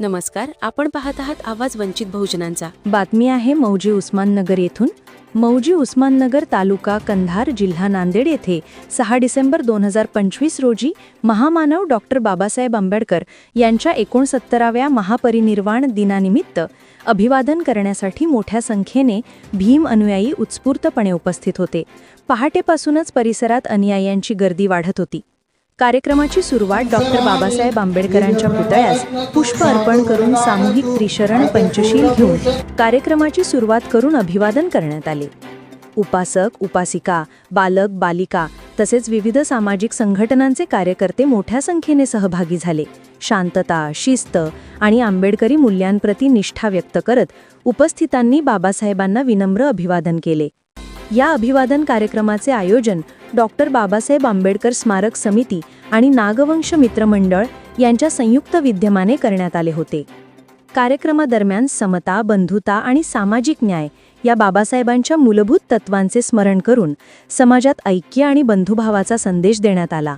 नमस्कार आपण पाहत आहात आवाज वंचित बहुजनांचा. बातमी आहे मौजी उस्माननगर येथून. मौजी उस्माननगर तालुका कंधार जिल्हा नांदेड येथे सहा डिसेंबर दोन हजार पंचवीस रोजी महामानव डॉक्टर बाबासाहेब आंबेडकर यांच्या एकोणसत्तराव्या महापरिनिर्वाण दिनानिमित्त अभिवादन करण्यासाठी मोठ्या संख्येने भीम अनुयायी उत्स्फूर्तपणे उपस्थित होते. पहाटेपासूनच परिसरात अनुयायांची गर्दी वाढत होती. कार्यक्रमाची सुरुवात डॉक्टर बाबासाहेब आंबेडकरांच्या पुतळ्यास पुष्प अर्पण करून सामूहिक त्रिशरण पंचशील घेऊन कार्यक्रमाची सुरुवात करून अभिवादन करण्यात आले. उपासक उपासिका बालक बालिका तसेच विविध सामाजिक संघटनांचे कार्यकर्ते मोठ्या संख्येने सहभागी झाले. शांतता शिस्त आणि आंबेडकरी मूल्यांप्रती निष्ठा व्यक्त करत उपस्थितांनी बाबासाहेबांना विनम्र अभिवादन केले. या अभिवादन कार्यक्रमाचे आयोजन डॉक्टर बाबासाहेब आंबेडकर स्मारक समिती आणि नागवंश मित्रमंडळ यांच्या संयुक्त विद्यमाने करण्यात आले होते. कार्यक्रमादरम्यान समता बंधुता आणि सामाजिक न्याय या बाबासाहेबांच्या मूलभूत तत्वांचे स्मरण करून समाजात ऐक्य आणि बंधुभावाचा संदेश देण्यात आला.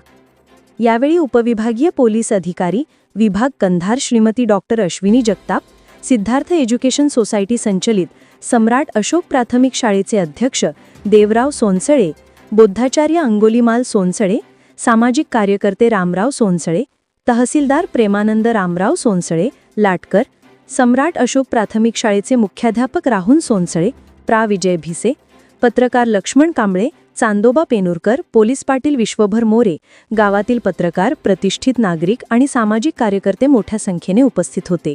यावेळी उपविभागीय पोलीस अधिकारी विभाग Kandhar Shrimati doctor Ashwini Jagtap Siddharth education society संचलित सम्राट अशोक प्राथमिक शाळेचे अध्यक्ष देवराव सोनसळे बोद्धाचार्य अंगोलीमाल सोनसळे सामाजिक कार्यकर्ते रामराव सोनसळे तहसीलदार प्रेमानंद रामराव सोनसळे लाटकर सम्राट अशोक प्राथमिक शाळेचे मुख्याध्यापक राहुल सोनसळे प्रा. विजय भिसे पत्रकार लक्ष्मण कांबळे चांदोबा पेनुरकर पोलीस पाटील विश्वभर मोरे गावातील पत्रकार प्रतिष्ठित नागरिक आणि सामाजिक कार्यकर्ते मोठ्या संख्येने उपस्थित होते.